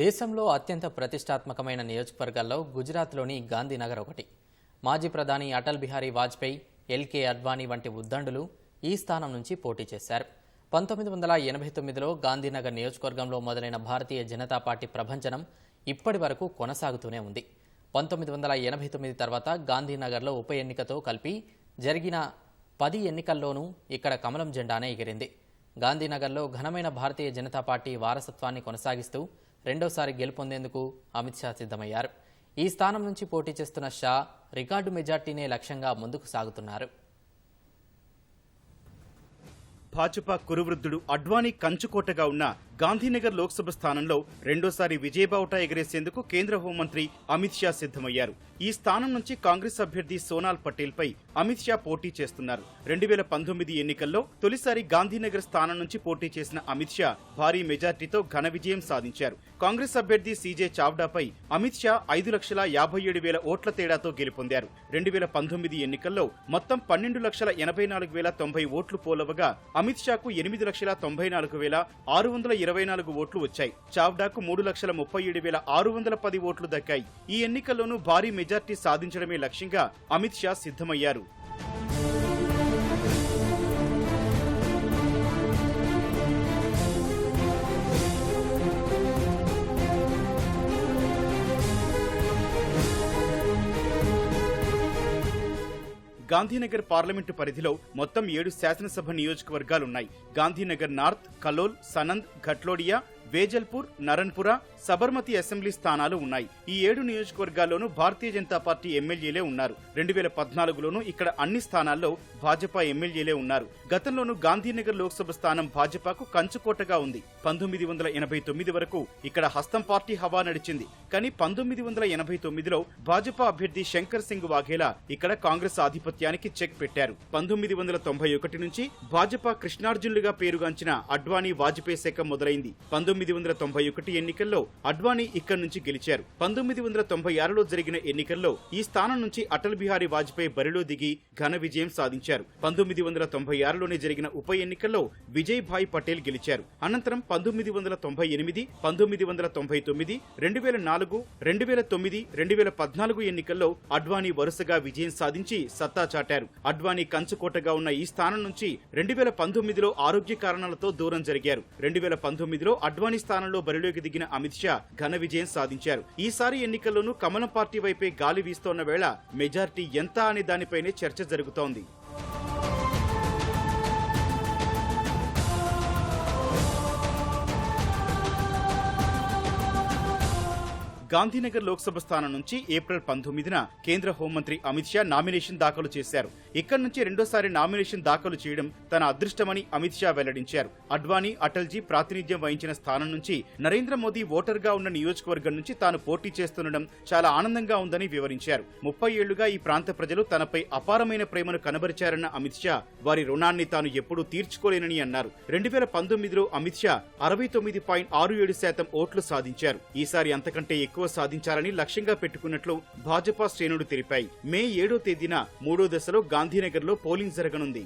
దేశంలో అత్యంత ప్రతిష్టాత్మకమైన నియోజకవర్గాల్లో గుజరాత్లోని గాంధీనగర్ ఒకటి. మాజీ ప్రధాని అటల్ బిహారీ వాజ్పేయి ఎల్కే అడ్వాణీ వంటి ఉద్దండులు ఈ స్థానం నుంచి పోటీ చేశారు. పంతొమ్మిది వందల ఎనభై తొమ్మిదిలో గాంధీనగర్ నియోజకవర్గంలో మొదలైన భారతీయ జనతా పార్టీ ప్రభంజనం ఇప్పటి వరకు కొనసాగుతూనే ఉంది. పంతొమ్మిది వందల ఎనభై తొమ్మిది తర్వాత గాంధీనగర్లో ఉప ఎన్నికతో కలిపి జరిగిన పది ఎన్నికల్లోనూ ఇక్కడ కమలం జెండానే ఎగిరింది. గాంధీనగర్లో ఘనమైన భారతీయ జనతా పార్టీ వారసత్వాన్ని కొనసాగిస్తూ రెండోసారి గెలుపొందేందుకు అమిత్ షా సిద్ధమయ్యారు. ఈ స్థానం నుంచి పోటీ చేస్తున్న షా రికార్డు మెజార్టీనే లక్ష్యంగా ముందుకు సాగుతున్నారు. భాజపా కురువృద్ధుడు అడ్వానీ కంచుకోటగా ఉన్న గాంధీనగర్ లోక్సభ స్థానంలో రెండోసారి విజయబావుట ఎగరేసేందుకు కేంద్ర హోంమంత్రి అమిత్ షా సిద్ధమయ్యారు. ఈ స్థానం నుంచి కాంగ్రెస్ అభ్యర్థి సోనాల్ పటేల్పై అమిత్ షా పోటీ చేస్తున్నారు. రెండు వేల పంతొమ్మిది ఎన్నికల్లో తొలిసారి గాంధీనగర్ స్థానం నుంచి పోటీ చేసిన అమిత్ షా భారీ మెజార్టీతో ఘన విజయం సాధించారు. కాంగ్రెస్ అభ్యర్థి సీజే చావ్డాపై అమిత్ షా ఐదు లక్షల యాభై ఏడు వేల ఓట్ల తేడాతో గెలుపొందారు. రెండు వేల పంతొమ్మిది ఎన్నికల్లో మొత్తం పన్నెండు లక్షల ఎనభై నాలుగు వేల తొంభై ఓట్లు పోలవగా అమిత్ షాకు ఎనిమిది లక్షల తొంభై నాలుగు వేల ఆరు వందల ఇరవై నాలుగు ఓట్లు వచ్చాయి. చావ్డాకు మూడు లక్షల ముప్పై ఏడు వేల ఆరు వందల పది ఓట్లు దక్కాయి. ఈ ఎన్నికల్లోనూ భారీ మెజార్టీ సాధించడమే లక్ష్యంగా అమిత్ షా సిద్ధమయ్యారు. గాంధీనగర్ పార్లమెంటు పరిధిలో మొత్తం ఏడు శాసనసభ నియోజకవర్గాలున్నాయి. గాంధీనగర్ నార్త్ కలోల్ సనంద్ ఘట్లోడియా వేజల్పూర్ నరన్పుర సబర్మతి అసెంబ్లీ స్థానాలు ఉన్నాయి. ఈ ఏడు నియోజకవర్గాల్లోనూ భారతీయ జనతా పార్టీ ఎమ్మెల్యేలే ఉన్నారు. రెండు వేల పద్నాలుగులోనూ ఇక్కడ అన్ని స్థానాల్లో భాజపా ఎమ్మెల్యేలే ఉన్నారు. గతంలోనూ గాంధీనగర్ లోక్సభ స్థానం భాజపాకు కంచుకోటగా ఉంది. పంతొమ్మిది వందల ఎనభై తొమ్మిది వరకు ఇక్కడ హస్తం పార్టీ హవా నడిచింది. కానీ పంతొమ్మిది వందల ఎనభై తొమ్మిదిలో భాజపా అభ్యర్థి శంకర్ సింగ్ వాఘేలా ఇక్కడ కాంగ్రెస్ ఆధిపత్యానికి చెక్ పెట్టారు. పంతొమ్మిది వందల తొంభై ఒకటి నుంచి భాజపా కృష్ణార్జునులుగా పేరుగాంచిన అడ్వాణి వాజ్పేయి శకం మొదలైంది. పంతొమ్మిది వందల తొంభై ఒకటి ఎన్నికల్లో అడ్వాణీ ఇక్కడి నుంచి గెలిచారు. పంతొమ్మిది వందల తొంభై ఆరులో జరిగిన ఎన్నికల్లో ఈ స్థానం నుంచి అటల్ బిహారీ వాజ్పేయి బరిలో దిగి ఘన విజయం సాధించారు. పంతొమ్మిది వందల తొంభై ఆరులోనే జరిగిన ఉప ఎన్నికల్లో విజయ్ భాయ్ పటేల్ గెలిచారు. అనంతరం పంతొమ్మిది వందల తొంభై ఎనిమిది పంతొమ్మిది వందల తొంభై తొమ్మిది రెండు వేల నాలుగు రెండు వేల తొమ్మిది రెండు వేల పద్నాలుగు ఎన్నికల్లో అడ్వాణీ వరుసగా విజయం సాధించి సత్తా చాటారు. అడ్వాణీ కంచుకోటగా ఉన్న ఈ స్థానం నుంచి రెండు వేల పంతొమ్మిదిలో ఆరోగ్య కారణాలతో దూరం జరిగారు. రెండు వేల పంతొమ్మిదిలో అద్వానీ స్థానంలో బరిలోకి దిగిన అమిత్ షా ఘన విజయం సాధించారు. ఈసారి ఎన్నికల్లోనూ కమలం పార్టీ వైపే గాలి వీస్తోన్న వేళ మెజార్టీ ఎంత అనే దానిపైనే చర్చ జరుగుతోంది. గాంధీనగర్ లోక్సభ స్థానం నుంచి ఏప్రిల్ పంతొమ్మిదిన కేంద్ర హోంమంత్రి అమిత్ షా నామినేషన్ దాఖలు చేశారు. ఇక్కడి నుంచి రెండోసారి నామినేషన్ దాఖలు చేయడం తన అదృష్టమని అమిత్ షా వెల్లడించారు. అడ్వాణి అటల్జీ ప్రాతినిధ్యం వహించిన స్థానం నుంచి నరేంద్ర మోదీ ఓటర్గా ఉన్న నియోజకవర్గం నుంచి తాను పోటీ చేస్తుండడం చాలా ఆనందంగా ఉందని వివరించారు. ముప్పై ఏళ్ళుగా ఈ ప్రాంత ప్రజలు తనపై అపారమైన ప్రేమను కనబరిచారన్న అమిత్ షా వారి రుణాన్ని తాను ఎప్పుడూ తీర్చుకోలేనని అన్నారు. రెండు వేల పంతొమ్మిదిలో అమిత్ షా అరవై తొమ్మిది పాయింట్ ఆరు ఏడు శాతం ఓట్లు సాధించారు. ఈసారి అంతకంటే ఎక్కువ ఎక్కువ సాధించాలని లక్ష్యంగా పెట్టుకున్నట్లు భాజపా శ్రేణులు తెలిపాయి. మే ఏడో తేదీన మూడో దశలో గాంధీనగర్లో పోలింగ్ జరగనుంది.